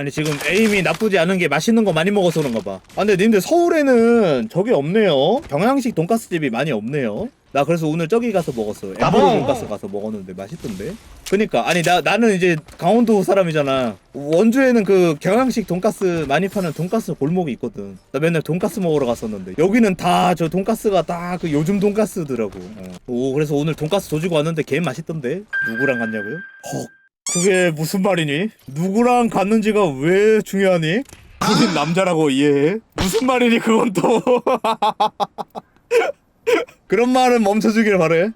아니 지금 에임이 나쁘지 않은 게 맛있는 거 많이 먹어서 그런가 봐. 아 근데 님들 서울에는 저게 없네요. 경양식 돈가스 집이 많이 없네요. 나 그래서 오늘 저기 가서 먹었어. 엠브로 돈가스 가서 먹었는데 맛있던데. 그니까 아니 나 나는 이제 강원도 사람이잖아. 원주에는 그 경양식 돈가스 많이 파는 돈가스 골목이 있거든. 나 맨날 돈가스 먹으러 갔었는데 여기는 다 저 돈가스가 다 그 요즘 돈가스더라고. 어. 오 그래서 오늘 돈가스 조지고 왔는데 개 맛있던데. 누구랑 갔냐고요? 헉. 그게 무슨 말이니? 누구랑 갔는지가 왜 중요하니? 우린 남자라고 이해해? 무슨 말이니 그건 또 그런 말은 멈춰주길 바래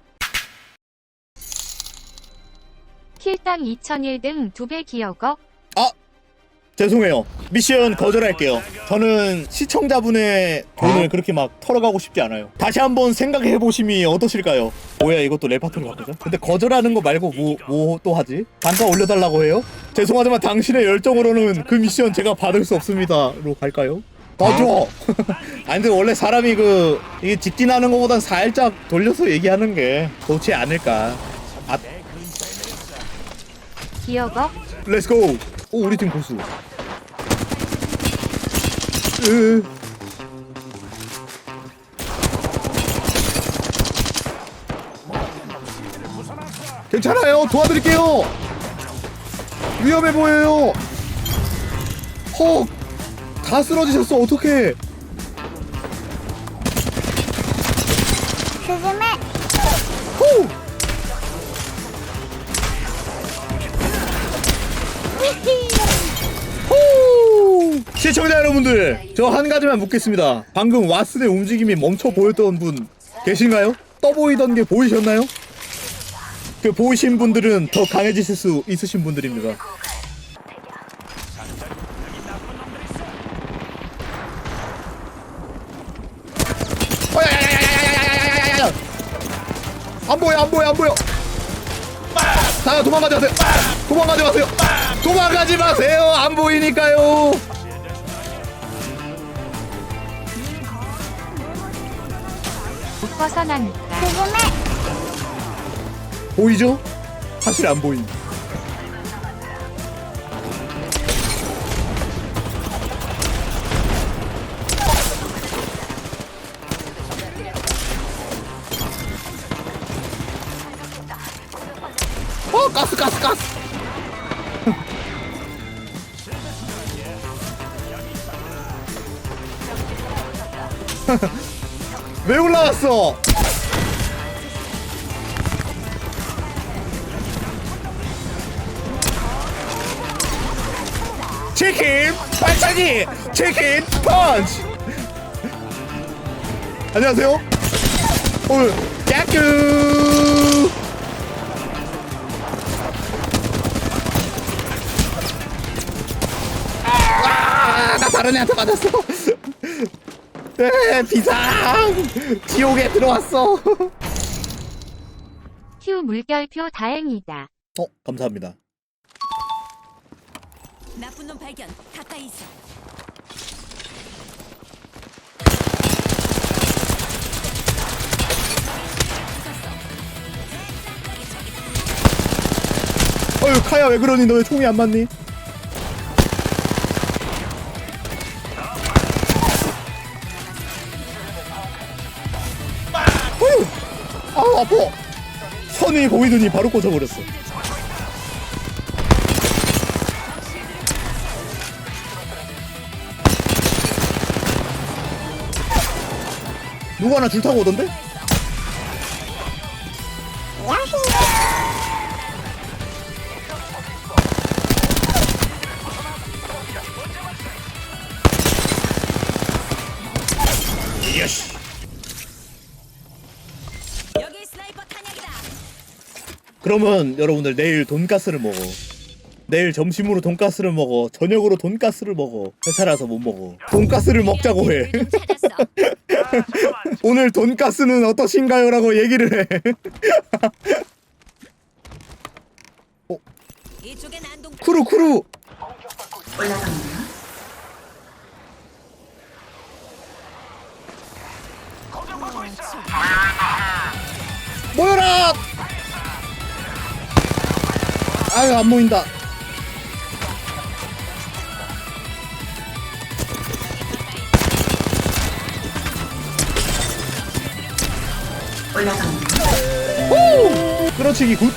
킬당 2001등두배 기억억 죄송해요 미션 거절할게요 저는 시청자분의 돈을 그렇게 막 털어가고 싶지 않아요 다시 한번 생각해 보심이 어떠실까요? 뭐야 이것도 레파토리 바꾸자 근데 거절하는 거 말고 뭐 뭐 또 하지? 단가 올려달라고 해요? 죄송하지만 당신의 열정으로는 그 미션 제가 받을 수 없습니다로 갈까요? 맞죠? 아니 근데 원래 사람이 그 이게 직진하는 것보단 살짝 돌려서 얘기하는 게 좋지 않을까 아 기억억 렛츠고 오 우리 팀 고수. 으. 괜찮아요. 도와드릴게요. 위험해 보여요. 헉 다 쓰러지셨어. 어떡해 여러분들 저 한 가지만 묻겠습니다. 방금 왓슨의 움직임이 멈춰 보였던 분 계신가요? 떠 보이던 게 보이셨나요? 그 보이신 분들은 더 강해지실 수 있으신 분들입니다. 안 보여 안 보여 안 보여 다 도망가지 마세요 도망가지 마세요 도망가지 마세요 안 보이니까요 벗어나니까. 스즈메 보이죠? 사실 안 보임. 어 가스 가스 가스 왜 올라왔어? 치킨 발차기 치킨 펀치! 안녕하세요. 오 야큐 아 나 다른 애한테 맞았어 에 비상 지옥에 들어왔어 휴 물결표 다행이다 어 감사합니다 나쁜 놈 발견. 가까이 있어. 어휴 카야 왜 그러니 너 왜 총이 안 맞니? 아 아파 선이 보이더니 바로 꽂아버렸어 누구 하나 줄 타고 오던데? 그러면 여러분들 내일 돈가스를 먹어. 내일 점심으로 돈가스를 먹어. 저녁으로 돈가스를 먹어. 회사라서 못 먹어. 돈가스를 먹자고 해. 오늘 돈가스는 어떠신가요? 라고 얘기를 해. 안동. 쿠루 쿠루. 모여라! 아유 안 보인다 올라가 후! 끌어치기 굿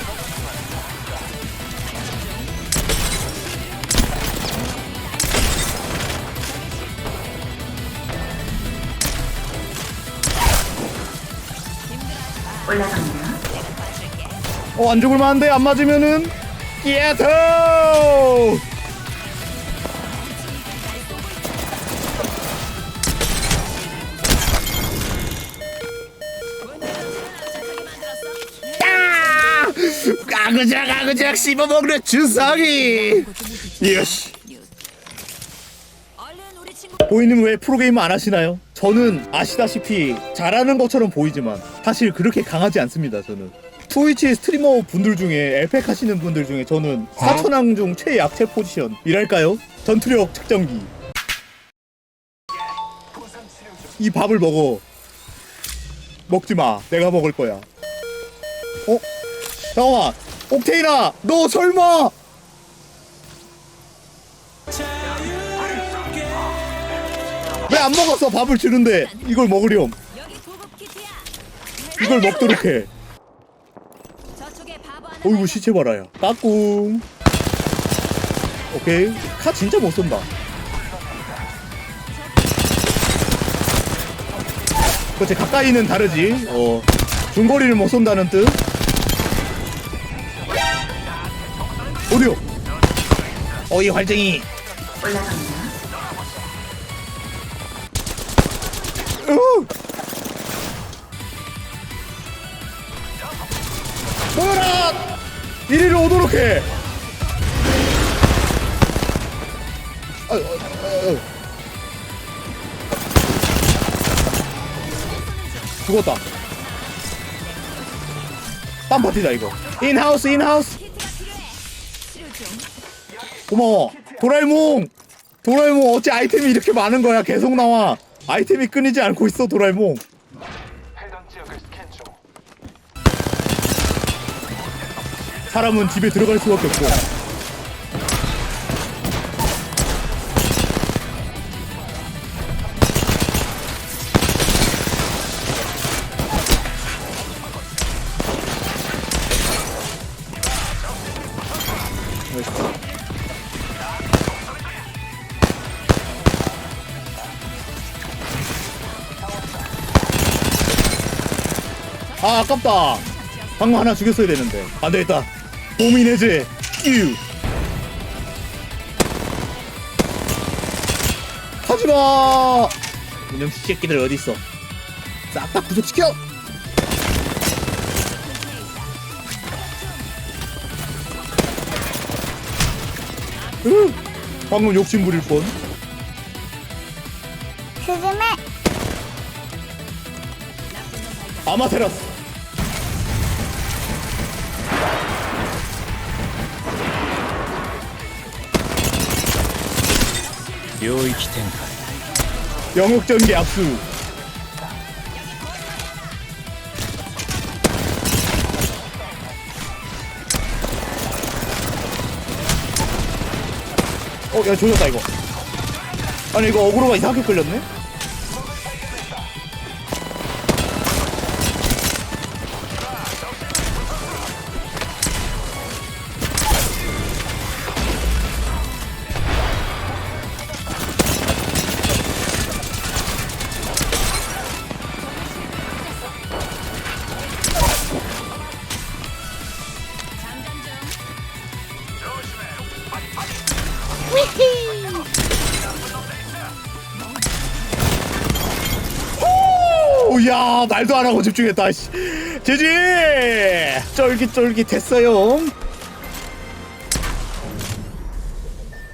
올라갑니다 어, 안 죽을 만한데 안 맞으면은 예토! 까그작 까그작 씹어먹는 주사기 예시 보이님 왜 프로게이머 안 하시나요? 저는 아시다시피 잘하는 것처럼 보이지만 사실 그렇게 강하지 않습니다 저는 트위치 스트리머 분들 중에 에펙 하시는 분들 중에 저는 사천왕 중 최약체 포지션이랄까요? 전투력 측정기 이 밥을 먹어 먹지 마 내가 먹을 거야 어? 잠깐만 옥테이나 너 설마 왜 안 먹었어 밥을 주는데 이걸 먹으렴. 이걸 먹도록 해. 어이구 시체 봐라야. 까꿍. 오케이. 카 진짜 못 쏜다. 그렇지 가까이는 다르지. 어. 중거리를 못 쏜다는 뜻. 어디요? 어이 활쟁이. 으! 뭐라 이리로 오도록 해. 아유, 아유, 아유. 죽었다. 딴 파티다 이거. 인하우스 인하우스. 고마워. 도라에몽. 도라에몽 어찌 아이템이 이렇게 많은 거야? 계속 나와. 아이템이 끊이지 않고 있어 도라에몽 사람은 집에 들어갈 수밖에 없고. 아 아깝다. 방금 하나 죽였어야 되는데. 안되겠다 고민해제. 유. 하지마. 이놈 새끼들 어딨어? 싹 다 구속시켜. 으, 방금 욕심 부릴 뻔. 아마테라스 영역 전개 압수 어, 야, 조졌다, 이거. 아니, 이거 어그로가 이상하게 끌렸네? 안 하고 집중했다, 씨. 제지! 쫄깃쫄깃했어요.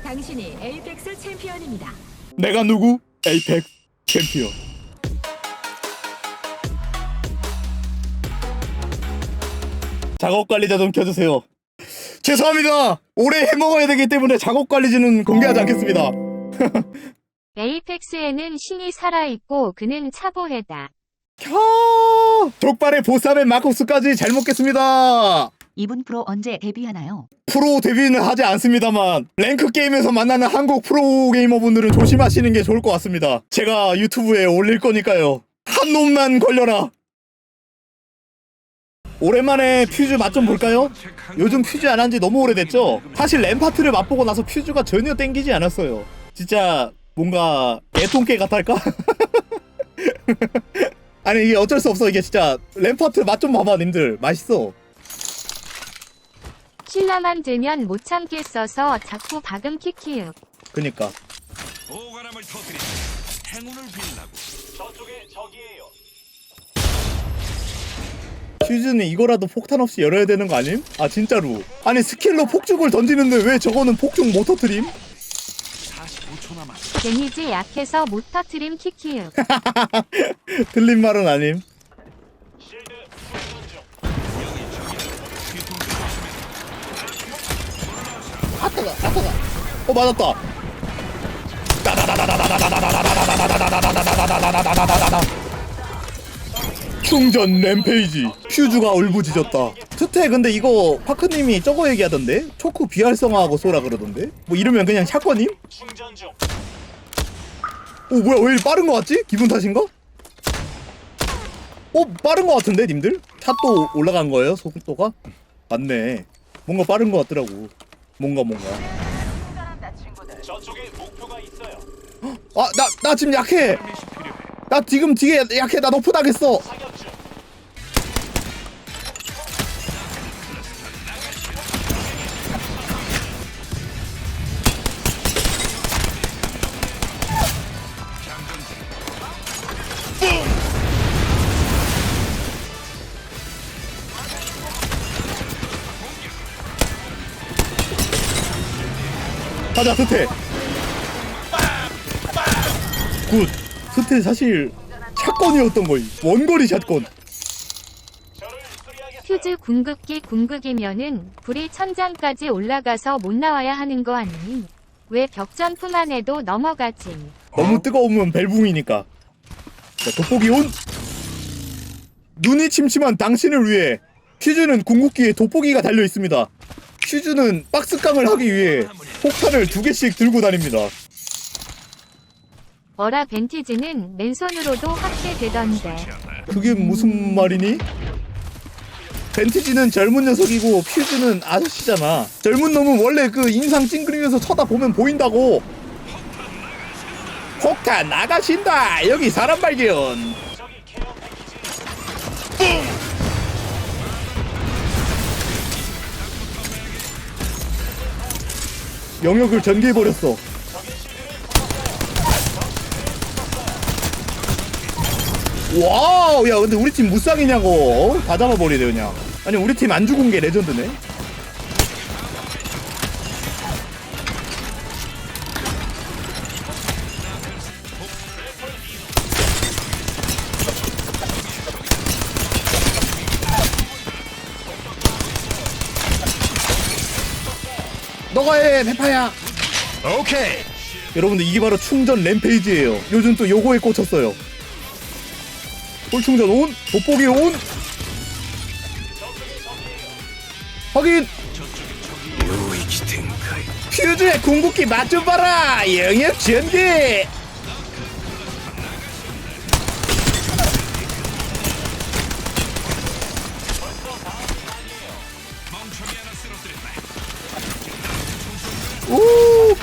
당신이 에이펙스 챔피언입니다. 내가 누구? 에이펙 챔피언. 작업 관리자 좀 켜주세요. 죄송합니다. 오래 해먹어야 되기 때문에 작업 관리자는 공개하지 않겠습니다. 에이펙스에는 신이 살아있고 그는 차보해다. 캬! 족발에 보쌈에 막국수까지 잘 먹겠습니다. 이분 프로 언제 데뷔하나요? 프로 데뷔는 하지 않습니다만 랭크 게임에서 만나는 한국 프로 게이머분들은 조심하시는 게 좋을 것 같습니다. 제가 유튜브에 올릴 거니까요. 한 놈만 걸려라. 오랜만에 퓨즈 맛 좀 볼까요? 요즘 퓨즈 안 한 지 너무 오래됐죠? 사실 램파트를 맛보고 나서 퓨즈가 전혀 땡기지 않았어요. 진짜 뭔가 애통깨 같달까? 아니 이게 어쩔 수 없어 이게 진짜 램파트 맛 좀 봐봐 님들 맛있어. 신라 만 들면 못 참겠어서 자꾸 박음 키키읍. 그니까 오가람을 터뜨리 행운을 빌라고 퓨즈는 이거라도 폭탄 없이 열어야 되는 거 아님? 아 진짜로 아니 스킬로 폭죽을 던지는데 왜 저거는 폭죽 못 터트림? 45초 남았어 데미지 약해서 못 터트림 키키읍. 틀린 말은 아님. 아따가 아따가 어 맞았다. 충전 램페이지 퓨즈가 울부짖었다 트태 근데 이거 파크님이 저거 얘기하던데 초크 비활성화하고 쏘라 그러던데 뭐 이러면 그냥 샷건임? 오 뭐야 왜 이리 빠른 거 같지? 기분 탓인가? 어 빠른 거 같은데 님들? 차또 올라간 거예요 속도가? 맞네 뭔가 빠른 거 같더라고 뭔가 뭔가 아나 나 지금 약해 나 지금 뒤에 약해 나 너프 당했어 가자 스테 굿. 스테 사실 샷건이었던 거임. 원거리 샷건. 퓨즈 궁극기 궁극이면은 불이 천장까지 올라가서 못 나와야 하는 거 아니니? 왜 벽전프만 해도 넘어가지? 너무 뜨거우면 벨붕이니까. 자 돋보기 온. 눈이 침침한 당신을 위해 퓨즈는 궁극기에 돋보기가 달려 있습니다 퓨즈는 박스깡을 하기 위해 폭탄을 두 개씩 들고 다닙니다 어라 벤티즈는 맨손으로도 확대되던데. 그게 무슨 말이니? 벤티지는 젊은 녀석이고 퓨즈는 아저씨잖아. 젊은 놈은 원래 그 인상 찡그리면서 쳐다보면 보인다고. 폭탄 나가신다. 여기 사람 발견. 영역을 전개해버렸어. 와우 야 근데 우리 팀 무쌍이냐고. 다 잡아버리네 그냥. 아니 우리 팀 안 죽은 게 레전드네 너가 해 페파야 오케이. 여러분들 이게 바로 충전 램페이지예요. 요즘 또 요거에 꽂혔어요. 홀충전 온 돋보기 온. 확인! 요이키 텐카이. 퓨즈의 궁극기 맛 좀 봐라! 영역 전개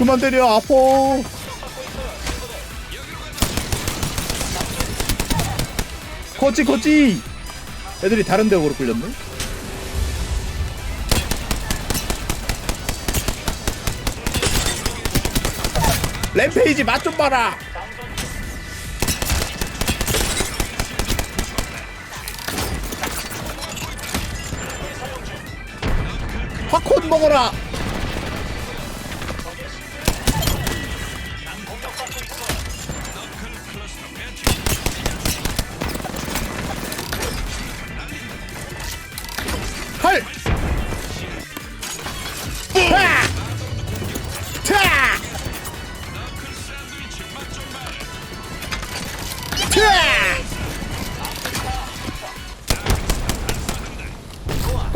그만 때려 아파 거치 거치. 애들이 다른 데로 끌렸네. 램페이지 맛 좀 봐라. 팝콘 먹어라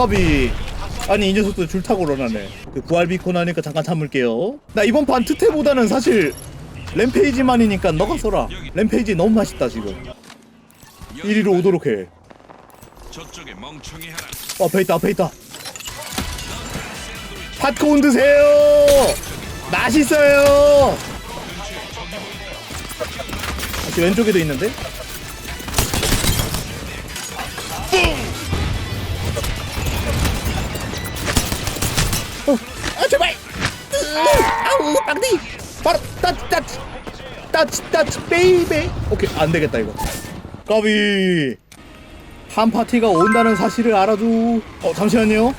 까비 아니 이 녀석도 줄 타고 일어나네. 그 부활 비콘 하니까 잠깐 참을게요. 나 이번 판 트태보다는 사실 램페이지만이니까 너가 써라. 램페이지 너무 맛있다 지금. 1위로 오도록 해. 저쪽에 멍청이 하나. 어, 앞에 있다 앞에 있다. 팝콘 드세요. 맛있어요. 다시 왼쪽에도 있는데? 어, 빵디 바로 따치 따치 따치 따치 베이베 오케이 안 되겠다 이거 까비 한 파티가 온다는 사실을 알아줘. 어 잠시만요.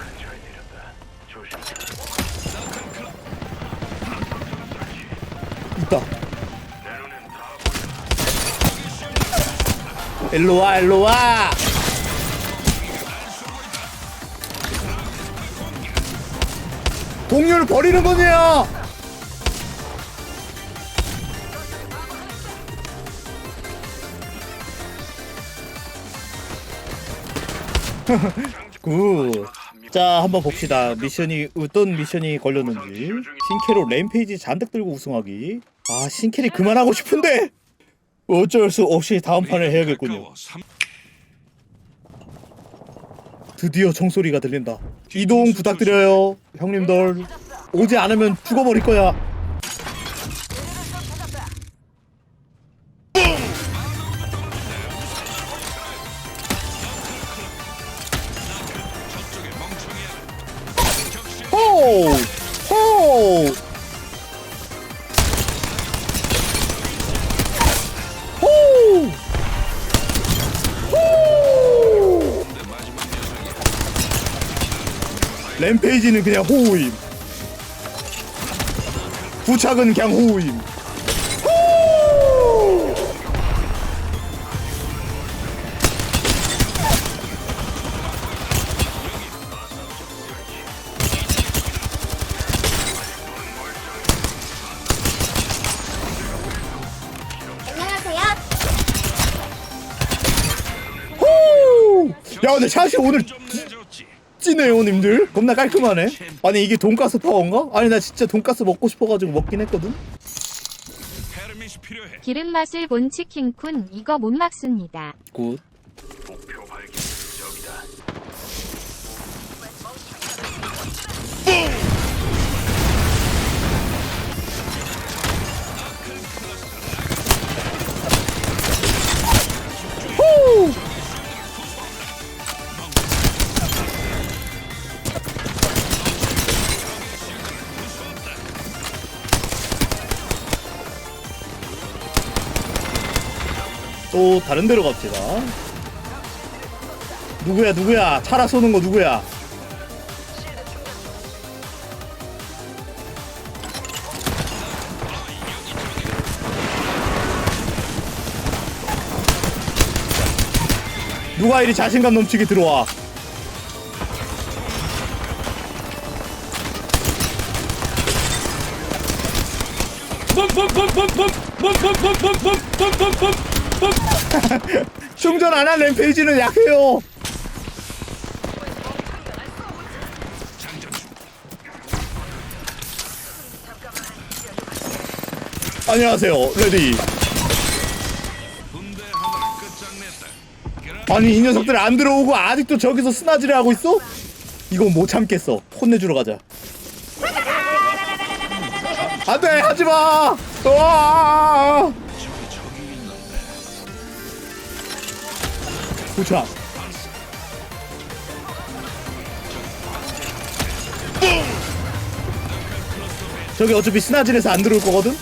있다. 일로 와, 일로 와. 동료를 버리는 거냐? 굿. 자, 한번 봅시다. 미션이 어떤 미션이 걸렸는지. 신캐로 램페이지 잔뜩 들고 우승하기. 아, 신캐리 그만하고 싶은데. 어쩔 수 없이 다음 판을 해야겠군요. 드디어 총소리가 들린다. 이동 부탁드려요, 형님들. 오지 않으면 죽어버릴 거야. 램페이지는 그냥 호우임. 부착은 그냥 호우임. 호! 호! 야 근데 샷이 오늘. 찌네요 님들? 겁나 깔끔하네. 아니 이게 돈가스 파워인가? 아니 나 진짜 돈가스 먹고 싶어가지고 먹긴 했거든. 기름 맛을 본 치킨쿤 이거 못 막습니다. 굿 또 다른 데로 갑시다. 누구야 누구야 차라 쏘는 거 누구야? 누가 이리 자신감 넘치게 들어와? 충전 안 한 램페이지는 약해요. 안녕하세요, 레디. 아니 이 녀석들 안 들어오고 아직도 저기서 스나지를 하고 있어? 이건 못 참겠어. 혼내주러 가자. 안돼 하지 마. 와. 도착. 저기 어차피 스나질에서 안 들어올 거거든.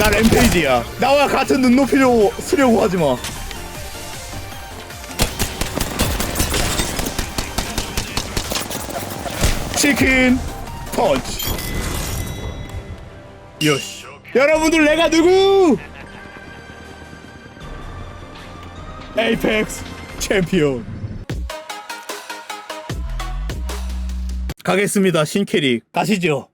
나 램페이지야. 나와 같은 눈높이로 쓰려고 하지 마. 치킨 펀치. 요시. 여러분들 내가 누구? 에이펙스 챔피언. 가겠습니다 신캐릭 가시죠.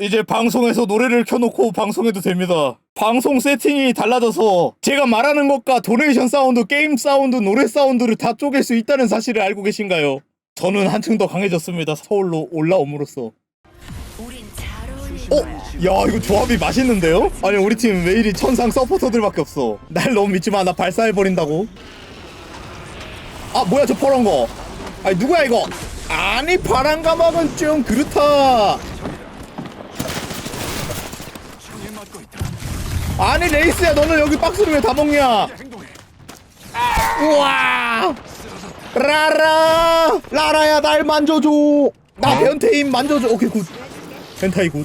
이제 방송에서 노래를 켜놓고 방송해도 됩니다. 방송 세팅이 달라져서 제가 말하는 것과 도네이션 사운드, 게임 사운드, 노래 사운드를 다 쪼갤 수 있다는 사실을 알고 계신가요? 저는 한층 더 강해졌습니다. 서울로 올라옴으로써. 어? 야 이거 조합이 맛있는데요? 아니 우리 팀 왜 이리 천상 서포터들밖에 없어? 날 너무 믿지 마 나 발사해버린다고. 아 뭐야 저 파란 거. 아니 누구야 이거? 아니 파란 가방은 좀 그렇다. 아니 레이스야 너는 여기 박스를 왜 다 먹냐? 우와! 라라! 라라야 날 만져줘. 나 변태임 만져줘. 오케이 굿. 벤타이 굿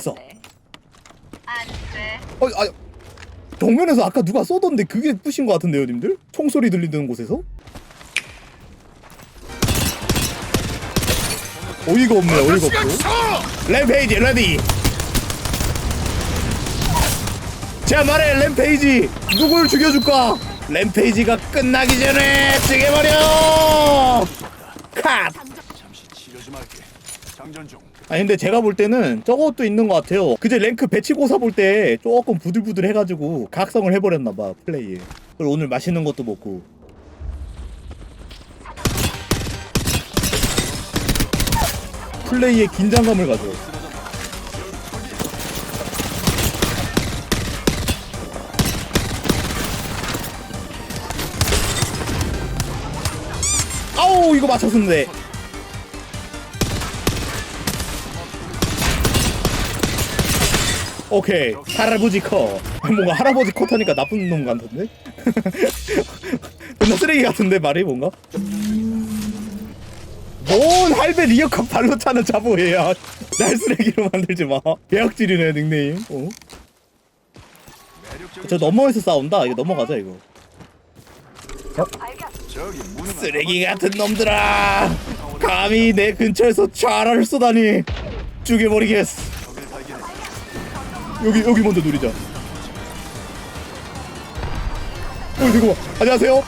됐어. 안돼. 어, 아, 정면에서 아까 누가 쏘던데 그게 뿌신 것 같은데요, 님들? 총소리 들리는 곳에서? 어이가 없네, 어이가 없고. 램페이지 레디. 자 말해, 램페이지 누굴 죽여줄까? 램페이지가 끝나기 전에 죽여버려. 컷. 잠시 치료 좀 할게. 장전 중. 아니 근데 제가 볼 때는 저것도 있는 것 같아요. 그제 랭크 배치고사 볼 때 조금 부들부들 해가지고 각성을 해버렸나봐 플레이에. 그리고 오늘 맛있는 것도 먹고. 플레이에 긴장감을 가져. 아우 이거 맞췄는데. 오케이. 할아버지 커. 뭔가 할아버지 컷 하니까 나쁜 놈 같은데? 존나 쓰레기 같은데 말이 뭔가? 뭔 할배 리어컵 발로 차는 자보예요 날 쓰레기로 만들지 마. 계약질이네 닉네임. 어? 저 너머에서 싸운다. 이거 넘어가자 이거. 어? 쓰레기 같은 놈들아! 감히 내 근처에서 차라를 쏘다니! 죽여버리겠어 여기 여기 먼저 누리자. 어 이거 봐. 안녕하세요.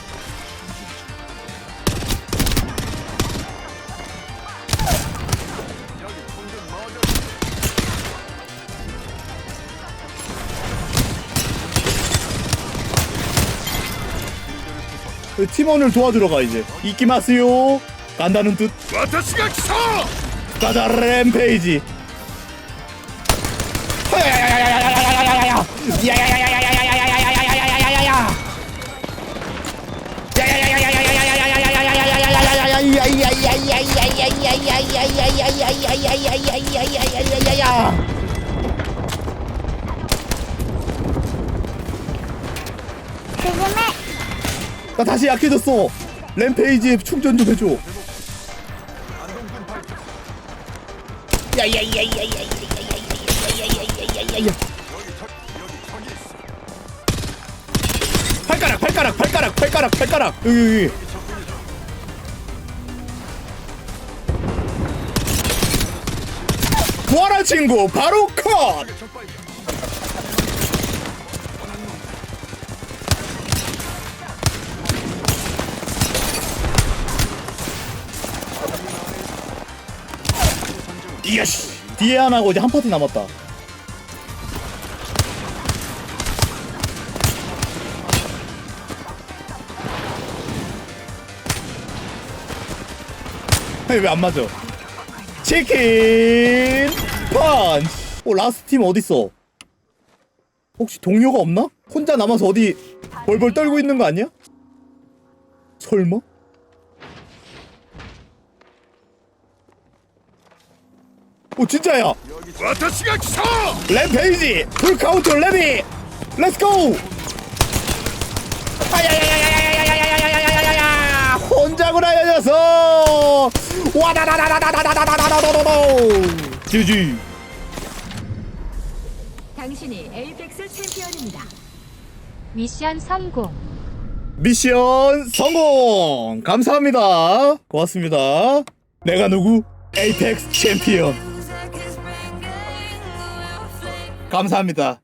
팀원을 도와주러 가 이제. 이끼마스요. 간다는 뜻. 私が来た 가자 램페이지. 나 다시 약해졌어. 램페이지에 충전 좀 해줘. 야야야야야야야야야야야야야 발가락 발가락 발가락 발가락 발가락. 여기 여기 부활한 친구? 바로 컷! 이야씨. 뒤에 하나고 이제 한 파티 남았다. 왜 안 맞아? 치킨 펀치. 어 라스트 팀 어딨어? 혹시 동료가 없나? 혼자 남아서 어디 벌벌 떨고 있는 거 아니야? 설마? 오 진짜야. 램페이지 풀카운트 레비. 렛츠고. 아야야야. 혼자구나 이 녀석 와다다다다다다다다다다다다다 지지 당신이 에이펙스 챔피언입니다. 미션 성공. 미션 성공 감사합니다 고맙습니다 내가 누구 에이펙스 챔피언 감사합니다